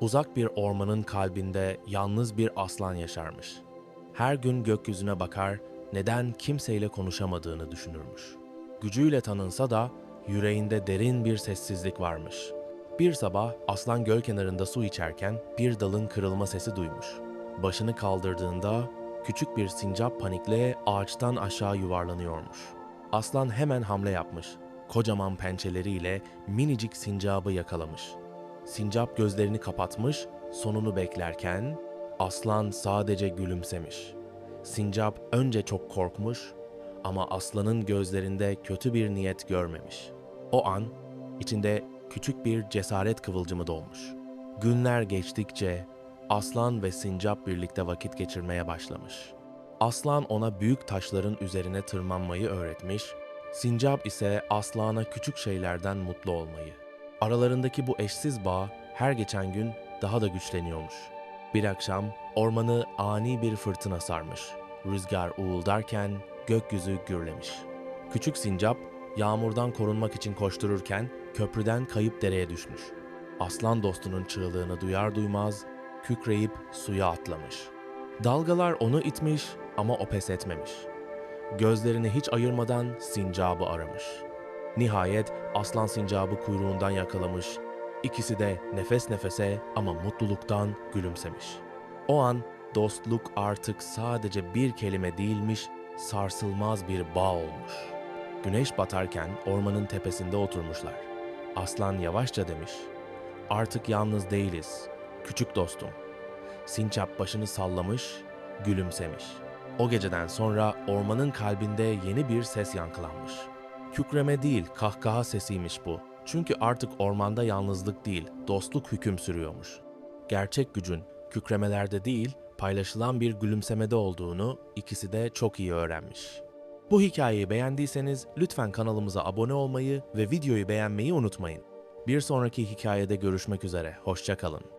Uzak bir ormanın kalbinde yalnız bir aslan yaşarmış. Her gün gökyüzüne bakar, neden kimseyle konuşamadığını düşünürmüş. Gücüyle tanınsa da yüreğinde derin bir sessizlik varmış. Bir sabah aslan göl kenarında su içerken bir dalın kırılma sesi duymuş. Başını kaldırdığında küçük bir sincap panikle ağaçtan aşağı yuvarlanıyormuş. Aslan hemen hamle yapmış. Kocaman pençeleriyle minicik sincabı yakalamış. Sincap gözlerini kapatmış, sonunu beklerken aslan sadece gülümsemiş. Sincap önce çok korkmuş ama aslanın gözlerinde kötü bir niyet görmemiş. O an içinde küçük bir cesaret kıvılcımı doğmuş. Günler geçtikçe aslan ve sincap birlikte vakit geçirmeye başlamış. Aslan ona büyük taşların üzerine tırmanmayı öğretmiş, sincap ise aslana küçük şeylerden mutlu olmayı. Aralarındaki bu eşsiz bağ her geçen gün daha da güçleniyormuş. Bir akşam ormanı ani bir fırtına sarmış. Rüzgar uğuldarken gökyüzü gürlemiş. Küçük sincap yağmurdan korunmak için koştururken köprüden kayıp dereye düşmüş. Aslan dostunun çığlığını duyar duymaz kükreyip suya atlamış. Dalgalar onu itmiş ama o pes etmemiş. Gözlerini hiç ayırmadan sincabı aramış. Nihayet aslan sincabı kuyruğundan yakalamış. İkisi de nefes nefese ama mutluluktan gülümsemiş. O an dostluk artık sadece bir kelime değilmiş, sarsılmaz bir bağ olmuş. Güneş batarken ormanın tepesinde oturmuşlar. Aslan yavaşça demiş. Artık yalnız değiliz, küçük dostum. Sincap başını sallamış, gülümsemiş. O geceden sonra ormanın kalbinde yeni bir ses yankılanmış. Kükreme değil, kahkaha sesiymiş bu. Çünkü artık ormanda yalnızlık değil, dostluk hüküm sürüyormuş. Gerçek gücün kükremelerde değil, paylaşılan bir gülümsemede olduğunu ikisi de çok iyi öğrenmiş. Bu hikayeyi beğendiyseniz lütfen kanalımıza abone olmayı ve videoyu beğenmeyi unutmayın. Bir sonraki hikayede görüşmek üzere, hoşçakalın.